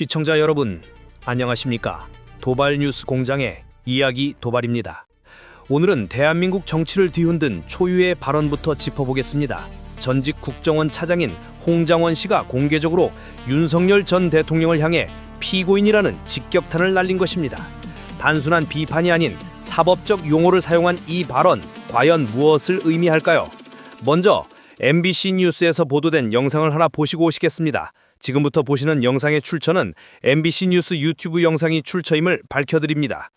시청자 여러분, 안녕하십니까? 도발 뉴스 공장의 이야기 도발입니다. 오늘은 대한민국 정치를 뒤흔든 초유의 발언부터 짚어보겠습니다. 전직 국정원 차장인 홍장원 씨가 공개적으로 윤석열 전 대통령을 향해 피고인이라는 직격탄을 날린 것입니다. 단순한 비판이 아닌 사법적 용어를 사용한 이 발언, 과연 무엇을 의미할까요? 먼저 MBC 뉴스에서 보도된 영상을 하나 보시고 오시겠습니다. 지금부터 보시는 영상의 출처는 MBC 뉴스 유튜브 영상이 출처임을 밝혀드립니다.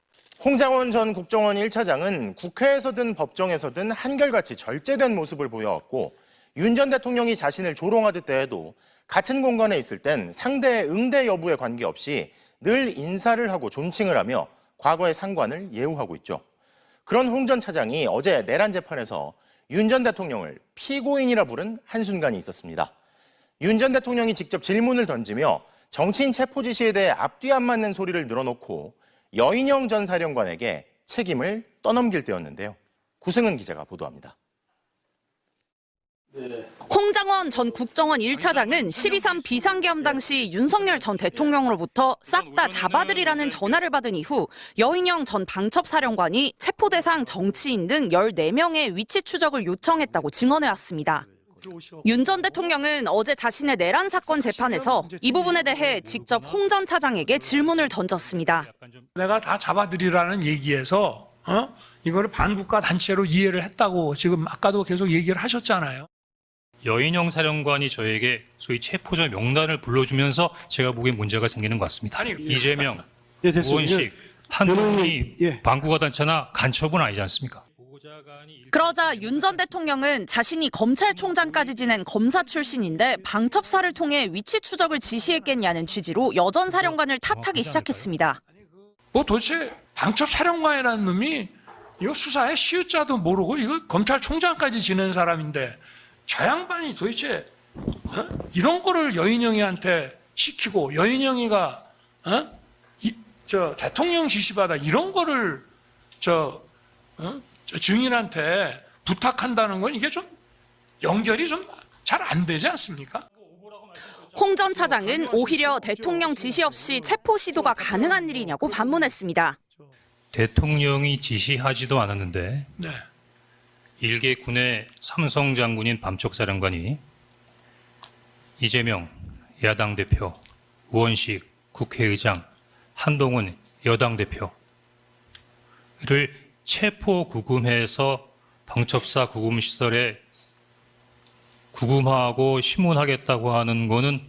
홍장원 전 국정원 1차장은 국회에서든 법정에서든 한결같이 절제된 모습을 보여왔고 윤 전 대통령이 자신을 조롱하듯 대해도 같은 공간에 있을 땐 상대의 응대 여부에 관계없이 늘 인사를 하고 존칭을 하며 과거의 상관을 예우하고 있죠. 그런 홍 전 차장이 어제 내란 재판에서 윤 전 대통령을 피고인이라 부른 한순간이 있었습니다. 윤 전 대통령이 직접 질문을 던지며 정치인 체포 지시에 대해 앞뒤 안 맞는 소리를 늘어놓고 여인영 전 사령관에게 책임을 떠넘길 때였는데요. 구승은 기자가 보도합니다. 홍장원 전 국정원 1차장은 12.3 비상계엄 당시 윤석열 전 대통령으로부터 싹 다 잡아들이라는 전화를 받은 이후 여인영 전 방첩사령관이 체포 대상 정치인 등 14명의 위치 추적을 요청했다고 증언해왔습니다. 윤 전 대통령은 어제 자신의 내란 사건 재판에서 이 부분에 대해 직접 홍 전 차장에게 질문을 던졌습니다. 내가 다 잡아들이라는 얘기에서 어? 이거를 반국가 단체로 이해를 했다고 지금 아까도 계속 얘기를 하셨잖아요. 여인영 사령관이 저에게 소위 체포자 명단을 불러주면서 제가 보기엔 문제가 생기는 것 같습니다. 아니, 이재명, 예. 우원식, 예, 한동훈이 예. 반국가 단체나 간첩은 아니지 않습니까? 그러자 윤 전 대통령은 자신이 검찰총장까지 지낸 검사 출신인데 방첩사를 통해 위치 추적을 지시했겠냐는 취지로 여전 사령관을 탓하기 시작했습니다. 뭐 도대체 방첩 사령관이라는 놈이 이거 수사에 시우자도 모르고 이거 검찰총장까지 지낸 사람인데 저 양반이 도대체 어? 이런 거를 여인영이한테 시키고 여인영이가 어? 이, 저 대통령 지시받아 이런 거를 저, 어? 저 증인한테 부탁한다는 건 이게 좀 연결이 좀 잘 안 되지 않습니까? 홍 전 차장은 오히려 대통령 지시 없이 체포 시도가 가능한 일이냐고 반문했습니다. 대통령이 지시하지도 않았는데 네. 일개 군의 삼성 장군인 밤쪽 사령관이 이재명 야당 대표, 우원식 국회의장, 한동훈 여당 대표를 체포 구금해서 방첩사 구금 시설에 구금하고 심문하겠다고 하는 거는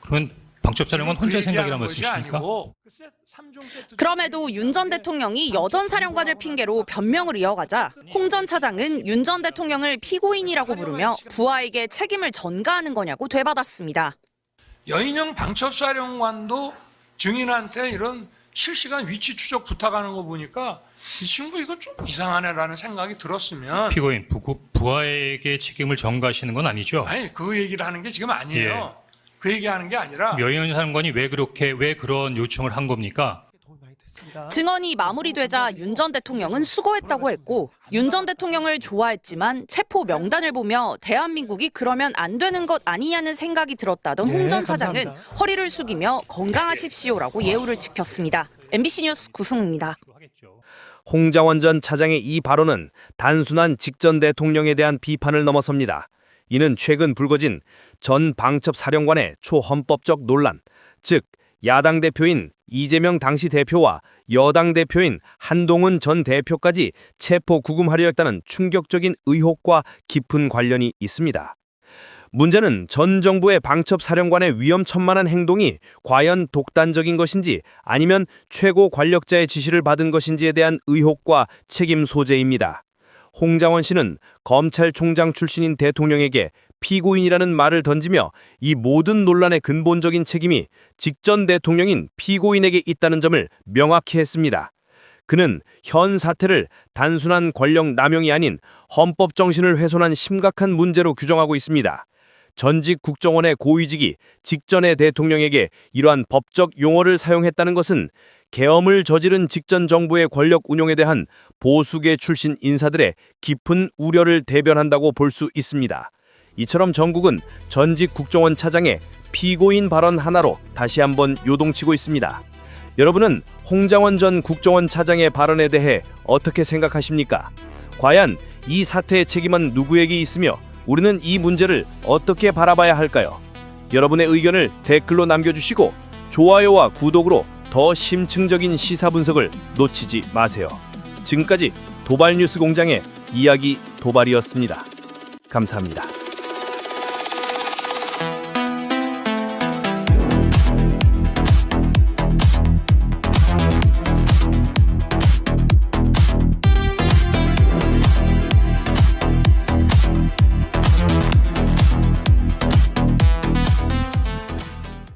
그러면 방첩사령관 혼자 그 생각이란 얘기하는 것이 말씀이십니까? 그 그럼에도 윤 전 대통령이 여전 사령관을 핑계로 변명을 이어가자 홍 전 차장은 윤 전 대통령을 피고인이라고 부르며 부하에게 책임을 전가하는 거냐고 되받았습니다. 여인영 방첩사령관도 증인한테 이런 실시간 위치 추적 부탁하는 거 보니까 이 친구 이거 좀 이상하네라는 생각이 들었으면 피고인 부, 부하에게 책임을 전가하시는 건 아니죠? 아니 그 얘기를 하는 게 지금 아니에요. 예. 그 얘기하는 게 아니라 여인 사령관이 왜 그렇게 왜 그런 요청을 한 겁니까? 증언이 마무리되자 윤 전 대통령은 수고했다고 했고 윤 전 대통령을 좋아했지만 체포 명단을 보며 대한민국이 그러면 안 되는 것 아니냐는 생각이 들었다던 홍 전 차장은 허리를 숙이며 건강하십시오라고 예우를 지켰습니다. MBC 뉴스 구승입니다. 홍장원 전 차장의 이 발언은 단순한 직전 대통령에 대한 비판을 넘어섭니다. 이는 최근 불거진 전 방첩 사령관의 초헌법적 논란, 즉 야당 대표인 이재명 당시 대표와 여당 대표인 한동훈 전 대표까지 체포 구금하려 했다는 충격적인 의혹과 깊은 관련이 있습니다. 문제는 전 정부의 방첩 사령관의 위험천만한 행동이 과연 독단적인 것인지 아니면 최고 관력자의 지시를 받은 것인지에 대한 의혹과 책임 소재입니다. 홍장원 씨는 검찰총장 출신인 대통령에게 피고인이라는 말을 던지며 이 모든 논란의 근본적인 책임이 직전 대통령인 피고인에게 있다는 점을 명확히 했습니다. 그는 현 사태를 단순한 권력 남용이 아닌 헌법 정신을 훼손한 심각한 문제로 규정하고 있습니다. 전직 국정원의 고위직이 직전의 대통령에게 이러한 법적 용어를 사용했다는 것은 계엄을 저지른 직전 정부의 권력 운용에 대한 보수계 출신 인사들의 깊은 우려를 대변한다고 볼 수 있습니다. 이처럼 전국은 전직 국정원 차장의 피고인 발언 하나로 다시 한번 요동치고 있습니다. 여러분은 홍장원 전 국정원 차장의 발언에 대해 어떻게 생각하십니까? 과연 이 사태의 책임은 누구에게 있으며 우리는 이 문제를 어떻게 바라봐야 할까요? 여러분의 의견을 댓글로 남겨주시고 좋아요와 구독으로 더 심층적인 시사 분석을 놓치지 마세요. 지금까지 도발 뉴스 공장의 이야기 도발이었습니다. 감사합니다.